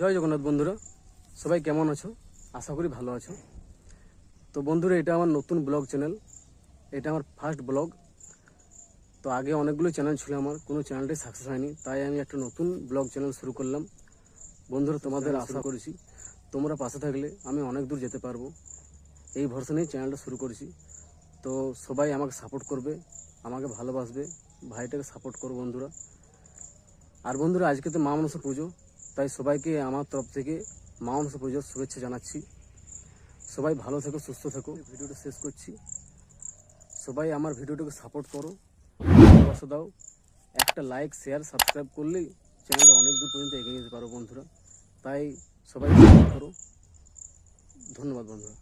জয় জগন্নাথ বন্ধুরা। সবাই কেমন আছো? আশা করি ভালো আছো। তো বন্ধুরা এটা আমার নতুন ব্লগ চ্যানেল। এটা আমার ফার্স্ট ব্লগ। তো আগে অনেকগুলো চ্যানেল ছিল আমার কোনো চ্যানেলটাই সাকসেস হয়নি। তাই আমি একটা নতুন ব্লগ চ্যানেল শুরু করলাম। বন্ধুরা তোমাদের আশা করেছি তোমরা পাশে থাকলে আমি অনেক দূর যেতে পারব। এই ভরসা নিয়ে চ্যানেলটা শুরু করেছি। তো সবাই আমাকে সাপোর্ট করবে আমাকে ভালোবাসবে। ভাইটাকে সাপোর্ট করো বন্ধুরা। আর বন্ধুরা আজকে তো মা মানুষের পুজো। তাই সবাইকে আমার তরফ থেকে মা পুজোর শুভেচ্ছা জানাচ্ছি। সবাই ভালো থেকো, সুস্থ থেকো। ভিডিওটা শেষ করছি। সবাই আমার ভিডিওটাকে সাপোর্ট করো, ভালোবাসা দাও। একটা লাইক শেয়ার সাবস্ক্রাইব করলেই চ্যানেলটা অনেক দূর পর্যন্ত এগিয়ে যেতে পারো বন্ধুরা। তাই সবাই করো ধন্যবাদ বন্ধুরা।